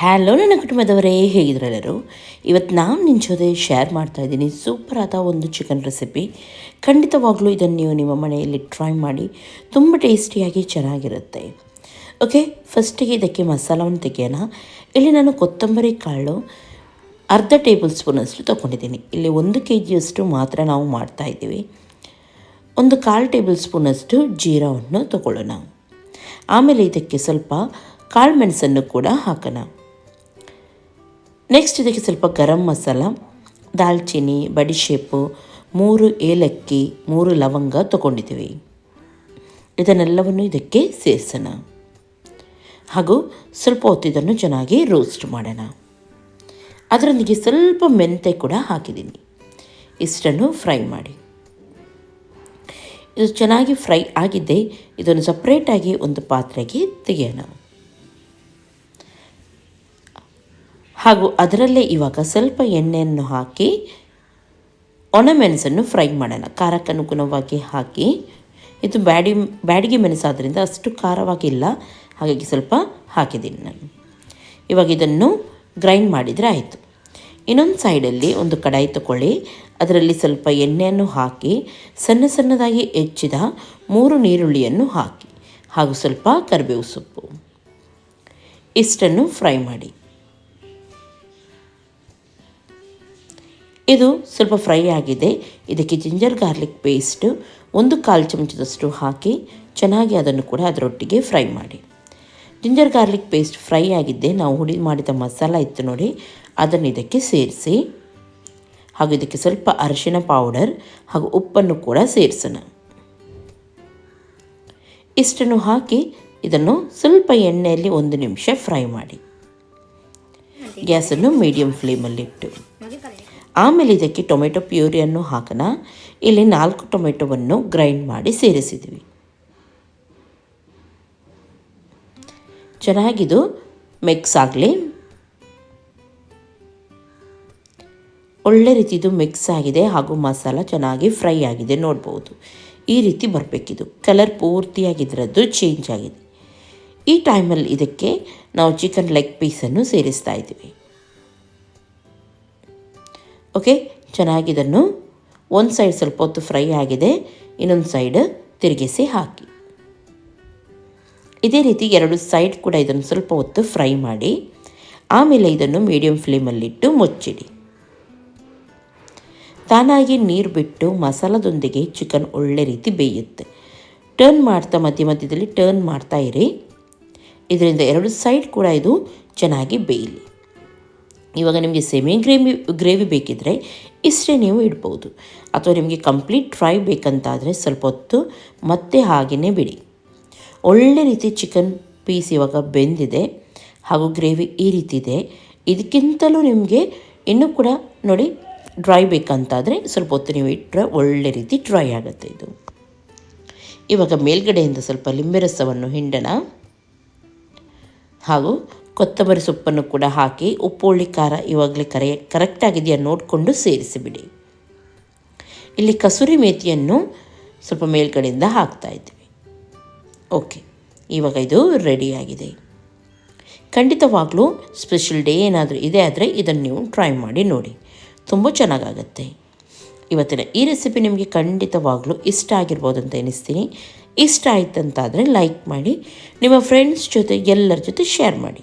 Hello ನನ್ನ ಕುಟುಂಬದವರೇ ಹೇಗಿದ್ರೆಲ್ಲರೂ ಇವತ್ತು ನಾನು ನಿನ್ನ ಜೊತೆ ಶೇರ್ ಮಾಡ್ತಾ ಇದ್ದೀನಿ ಸೂಪರ್ ಆದ ಒಂದು ಚಿಕನ್ ರೆಸಿಪಿ ಖಂಡಿತವಾಗ್ಲೂ ಇದನ್ನು ನೀವು ನಿಮ್ಮ ಮನೆಯಲ್ಲಿ ಟ್ರೈ ಮಾಡಿ, ತುಂಬ ಟೇಸ್ಟಿಯಾಗಿ ಚೆನ್ನಾಗಿರುತ್ತೆ. ಓಕೆ ಫಸ್ಟಿಗೆ ಇದಕ್ಕೆ ಮಸಾಲವನ್ನು ತೆಗೆಯೋಣ. ಇಲ್ಲಿ ನಾನು ಕೊತ್ತಂಬರಿ ಕಾಳು, ಅರ್ಧ ಟೇಬಲ್ ಸ್ಪೂನಷ್ಟು ತೊಗೊಂಡಿದ್ದೀನಿ. ಇಲ್ಲಿ ಒಂದು ಕೆ ಜಿಯಷ್ಟು ಮಾತ್ರ ನಾವು ಮಾಡ್ತಾ ಇದ್ದೀವಿ. ಒಂದು ಕಾಲು ಟೇಬಲ್ ಸ್ಪೂನಷ್ಟು ಜೀರಾವನ್ನು ತಗೊಳ್ಳೋಣ. ಆಮೇಲೆ ಇದಕ್ಕೆ ಸ್ವಲ್ಪ ಕಾಳು ಮೆಣಸನ್ನು ಕೂಡ ಹಾಕೋಣ. ನೆಕ್ಸ್ಟ್ ಇದಕ್ಕೆ ಸ್ವಲ್ಪ ಗರಂ ಮಸಾಲ ದಾಲ್ಚಿನಿ ಬಡಿಶೇಪು ಮೂರು ಏಲಕ್ಕಿ, ಮೂರು ಲವಂಗ ತಗೊಂಡಿದ್ದೀವಿ. ಇದನ್ನೆಲ್ಲವನ್ನು ಇದಕ್ಕೆ ಸೇರಿಸೋಣ ಹಾಗೂ ಸ್ವಲ್ಪ ಹೊತ್ತು ಇದನ್ನು ಚೆನ್ನಾಗಿ ರೋಸ್ಟ್ ಮಾಡೋಣ. ಅದರೊಂದಿಗೆ ಸ್ವಲ್ಪ ಮೆಂತೆ ಕೂಡ ಹಾಕಿದ್ದೀನಿ. ಇಷ್ಟನ್ನು ಫ್ರೈ ಮಾಡಿ. ಇದು ಚೆನ್ನಾಗಿ ಫ್ರೈ ಆಗಿದ್ದೆ ಇದನ್ನು ಸಪ್ರೇಟಾಗಿ ಒಂದು ಪಾತ್ರೆಗೆ ತೆಗೆಯೋಣ. ಹಾಗೂ ಅದರಲ್ಲೇ ಇವಾಗ ಸ್ವಲ್ಪ ಎಣ್ಣೆಯನ್ನು ಹಾಕಿ, ಒಣಮೆಣಸನ್ನು ಫ್ರೈ ಮಾಡೋಣ. ಖಾರಕ್ಕನುಗುಣವಾಗಿ ಹಾಕಿ, ಇದು ಬ್ಯಾಡಿ, ಬ್ಯಾಡಿಗೆ ಮೆಣಸಾದ್ದರಿಂದ ಅಷ್ಟು ಖಾರವಾಗಿಲ್ಲ. ಹಾಗಾಗಿ ಸ್ವಲ್ಪ ಹಾಕಿದ್ದೀನಿ ನಾನು. ಇವಾಗ ಇದನ್ನು ಗ್ರೈಂಡ್ ಮಾಡಿದರೆ ಆಯಿತು. ಇನ್ನೊಂದು ಸೈಡಲ್ಲಿ ಒಂದು ಕಡಾಯಿ ತಗೊಳ್ಳಿ ಅದರಲ್ಲಿ ಸ್ವಲ್ಪ ಎಣ್ಣೆಯನ್ನು ಹಾಕಿ, ಸಣ್ಣ ಸಣ್ಣದಾಗಿ ಹೆಚ್ಚಿದ ಮೂರು ನೀರುಳ್ಳಿಯನ್ನು ಹಾಕಿ, ಹಾಗೂ ಸ್ವಲ್ಪ ಕರಿಬೇವು ಸೊಪ್ಪು. ಇಷ್ಟನ್ನು ಫ್ರೈ ಮಾಡಿ. ಇದು ಸ್ವಲ್ಪ ಫ್ರೈ ಆಗಿದೆ. ಇದಕ್ಕೆ ಜಿಂಜರ್ ಗಾರ್ಲಿಕ್ ಪೇಸ್ಟು ಒಂದು ಕಾಲು ಚಮಚದಷ್ಟು ಹಾಕಿ ಚೆನ್ನಾಗಿ ಅದನ್ನು ಕೂಡ ಅದರೊಟ್ಟಿಗೆ ಫ್ರೈ ಮಾಡಿ. ಜಿಂಜರ್ ಗಾರ್ಲಿಕ್ ಪೇಸ್ಟ್ ಫ್ರೈ ಆಗಿದ್ದೆ ನಾವು ಹುಡಿ ಮಾಡಿದ ಮಸಾಲ ಇತ್ತು ನೋಡಿ, ಅದನ್ನು ಇದಕ್ಕೆ ಸೇರಿಸಿ, ಹಾಗೂ ಇದಕ್ಕೆ ಸ್ವಲ್ಪ ಅರಿಶಿನ ಪೌಡರ್ ಹಾಗೂ ಉಪ್ಪನ್ನು ಕೂಡ ಸೇರಿಸೋಣ. ಇಷ್ಟನ್ನು ಹಾಕಿ ಇದನ್ನು ಸ್ವಲ್ಪ ಎಣ್ಣೆಯಲ್ಲಿ ಒಂದು ನಿಮಿಷ ಫ್ರೈ ಮಾಡಿ. ಗ್ಯಾಸನ್ನು ಮೀಡಿಯಂ ಫ್ಲೇಮಲ್ಲಿಟ್ಟು ಆಮೇಲೆ ಇದಕ್ಕೆ ಟೊಮೆಟೊ ಪ್ಯೂರಿಯನ್ನು ಹಾಕೋಣ ಇಲ್ಲಿ ನಾಲ್ಕು ಟೊಮೆಟೊವನ್ನು ಗ್ರೈಂಡ್ ಮಾಡಿ ಸೇರಿಸಿದ್ವಿ. ಚೆನ್ನಾಗಿದು ಮಿಕ್ಸ್ ಆಗಲಿ. ಒಳ್ಳೆ ರೀತಿದು ಮಿಕ್ಸ್ ಆಗಿದೆ ಹಾಗೂ ಮಸಾಲ ಚೆನ್ನಾಗಿ ಫ್ರೈ ಆಗಿದೆ ನೋಡ್ಬೋದು. ಈ ರೀತಿ ಬರಬೇಕಿದು. ಕಲರ್ ಪೂರ್ತಿಯಾಗಿದ್ದರದ್ದು ಚೇಂಜ್ ಆಗಿದೆ. ಈ ಟೈಮಲ್ಲಿ ಇದಕ್ಕೆ ನಾವು ಚಿಕನ್ ಲೆಗ್ ಪೀಸನ್ನು ಸೇರಿಸ್ತಾ ಇದ್ದೀವಿ. ಓಕೆ? ಚೆನ್ನಾಗಿದನ್ನು ಒಂದು ಸೈಡ್ ಸ್ವಲ್ಪ ಹೊತ್ತು ಫ್ರೈ ಆಗಿದೆ, ಇನ್ನೊಂದು ಸೈಡ್ ತಿರುಗಿಸಿ ಹಾಕಿ. ಇದೇ ರೀತಿ ಎರಡು ಸೈಡ್ ಕೂಡ ಇದನ್ನು ಸ್ವಲ್ಪ ಹೊತ್ತು ಫ್ರೈ ಮಾಡಿ, ಆಮೇಲೆ ಇದನ್ನು ಮೀಡಿಯಂ ಫ್ಲೇಮಲ್ಲಿಟ್ಟು ಮುಚ್ಚಿಡಿ. ತಾನಾಗಿ ನೀರು ಬಿಟ್ಟು ಮಸಾಲದೊಂದಿಗೆ ಚಿಕನ್ ಒಳ್ಳೆ ರೀತಿ ಬೇಯುತ್ತೆ. ಟರ್ನ್ ಮಾಡ್ತಾ ಮಧ್ಯ ಮಧ್ಯದಲ್ಲಿ ಟರ್ನ್ ಮಾಡ್ತಾ ಇರಿ. ಇದರಿಂದ ಎರಡು ಸೈಡ್ ಕೂಡ ಇದು ಚೆನ್ನಾಗಿ ಬೇಯಲಿ. ಇವಾಗ ನಿಮಗೆ ಸೆಮಿ ಗ್ರೇವಿ ಗ್ರೇವಿ ಬೇಕಿದ್ದರೆ ಇಷ್ಟೇ ನೀವು ಇಡ್ಬೋದು. ಅಥವಾ ನಿಮಗೆ ಕಂಪ್ಲೀಟ್ ಫ್ರೈ ಬೇಕಂತಾದರೆ ಸ್ವಲ್ಪ ಹೊತ್ತು ಮತ್ತೆ ಹಾಗೆಯೇ ಬಿಡಿ. ಒಳ್ಳೆ ರೀತಿ ಚಿಕನ್ ಪೀಸ್ ಇವಾಗ ಬೆಂದಿದೆ. ಹಾಗೂ ಗ್ರೇವಿ ಈ ರೀತಿ ಇದೆ. ಇದಕ್ಕಿಂತಲೂ ನಿಮಗೆ ಇನ್ನೂ ಕೂಡ ನೋಡಿ ಡ್ರೈ ಬೇಕಂತಾದರೆ ಸ್ವಲ್ಪ ಹೊತ್ತು ನೀವು ಇಟ್ಟರೆ ಒಳ್ಳೆ ರೀತಿ ಡ್ರೈ ಆಗುತ್ತೆ ಇದು. ಇವಾಗ ಮೇಲ್ಗಡೆಯಿಂದ ಸ್ವಲ್ಪ ಲಿಂಬೆ ರಸವನ್ನು ಹಿಂಡೋಣ. ಹಾಗೂ ಕೊತ್ತಂಬರಿ ಸೊಪ್ಪನ್ನು ಕೂಡ ಹಾಕಿ ಉಪ್ಪು, ಹುಳಿ, ಖಾರ ಇವಾಗಲೇ ಕರೆ ಕರೆಕ್ಟಾಗಿದೆಯಾ ನೋಡಿಕೊಂಡು ಸೇರಿಸಿಬಿಡಿ. ಇಲ್ಲಿ ಕಸೂರಿ ಮೇಥಿಯನ್ನು ಸ್ವಲ್ಪ ಮೇಲ್ಗಡೆಯಿಂದ ಹಾಕ್ತಾ ಇದ್ದೀವಿ. ಓಕೆ ಇವಾಗ ಇದು ರೆಡಿಯಾಗಿದೆ ಖಂಡಿತವಾಗಲೂ ಸ್ಪೆಷಲ್ ಡೇ ಏನಾದರೂ ಇದೆ ಆದರೆ ಇದನ್ನು ನೀವು ಟ್ರೈ ಮಾಡಿ ನೋಡಿ. ತುಂಬ ಚೆನ್ನಾಗಾಗತ್ತೆ. ಇವತ್ತಿನ ಈ ರೆಸಿಪಿ ನಿಮಗೆ ಖಂಡಿತವಾಗಲೂ ಇಷ್ಟ ಆಗಿರ್ಬೋದು ಅಂತ ಎನಿಸ್ತೀನಿ ಇಷ್ಟ ಆಯ್ತಂತಾದರೆ ಲೈಕ್ ಮಾಡಿ, ನಿಮ್ಮ ಫ್ರೆಂಡ್ಸ್ ಜೊತೆ, ಎಲ್ಲರ ಜೊತೆ ಶೇರ್ ಮಾಡಿ.